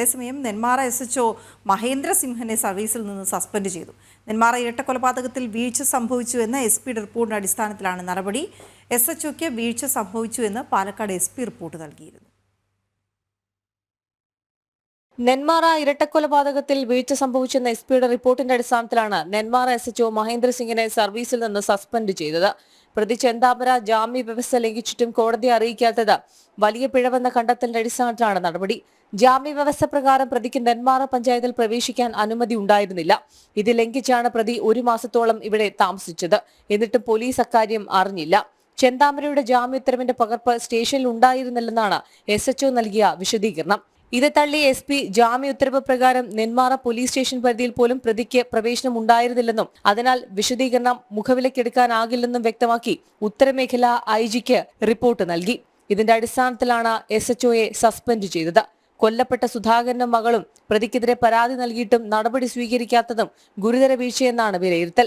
അതേസമയം Nenmara S H Mahendra സിംഹനെ സർവീസിൽ നിന്ന് സസ്പെൻഡ് ചെയ്തു. നെന്മാറ ഇരട്ടക്കൊലപാതകത്തിൽ വീഴ്ച സംഭവിച്ചു എന്ന എസ് പിയുടെ റിപ്പോർട്ടിന്റെ അടിസ്ഥാനത്തിലാണ് നടപടി. എസ് എച്ച് ഒക്ക് വീഴ്ച സംഭവിച്ചു എന്ന് പാലക്കാട് എസ് പി റിപ്പോർട്ട് നൽകിയിരുന്നു. നെന്മാറ ഇരട്ടക്കൊലപാതകത്തിൽ വീഴ്ച സംഭവിച്ചെന്ന എസ് പിയുടെ റിപ്പോർട്ടിന്റെ അടിസ്ഥാനത്തിലാണ് നെന്മാറ എസ് എച്ച്ഒ മഹേന്ദ്ര സിംഗിനെ സർവീസിൽ നിന്ന് സസ്പെൻഡ് ചെയ്തത്. പ്രതി ചെന്താമര ജാമ്യ വ്യവസ്ഥ ലംഘിച്ചിട്ടും കോടതിയെ അറിയിക്കാത്തത് വലിയ പിഴവെന്ന കണ്ടെത്തലിന്റെ അടിസ്ഥാനത്തിലാണ് നടപടി. ജാമ്യ വ്യവസ്ഥ പ്രകാരം പ്രതിക്ക് നെന്മാറ പഞ്ചായത്തിൽ പ്രവേശിക്കാൻ അനുമതി ഉണ്ടായിരുന്നില്ല. ഇത് ലംഘിച്ചാണ് പ്രതി ഒരു മാസത്തോളം ഇവിടെ താമസിച്ചത്. എന്നിട്ടും പോലീസ് അക്കാര്യം അറിഞ്ഞില്ല. ചെന്താമരയുടെ ജാമ്യ ഉത്തരവിന്റെ പകർപ്പ് സ്റ്റേഷനിൽ ഉണ്ടായിരുന്നില്ലെന്നാണ് എസ് എച്ച്ഒ നൽകിയ വിശദീകരണം. ഇത് തള്ളി എസ് പി ജാമ്യ ഉത്തരവ് പ്രകാരം നെന്മാറ പോലീസ് സ്റ്റേഷൻ പരിധിയിൽ പോലും പ്രതിക്ക് പ്രവേശനം ഉണ്ടായിരുന്നില്ലെന്നും അതിനാൽ വിശദീകരണം മുഖവിലക്കെടുക്കാനാകില്ലെന്നും വ്യക്തമാക്കി ഉത്തരമേഖല ഐ ജിക്ക് റിപ്പോർട്ട് നൽകി. ഇതിന്റെ അടിസ്ഥാനത്തിലാണ് എസ് എച്ച് ഒയെ സസ്പെൻഡ് ചെയ്തത്. കൊല്ലപ്പെട്ട സുധാകരനും മകളും പ്രതിക്കെതിരെ പരാതി നൽകിയിട്ടും നടപടി സ്വീകരിക്കാത്തതും ഗുരുതര വീഴ്ചയെന്നാണ് വിലയിരുത്തൽ.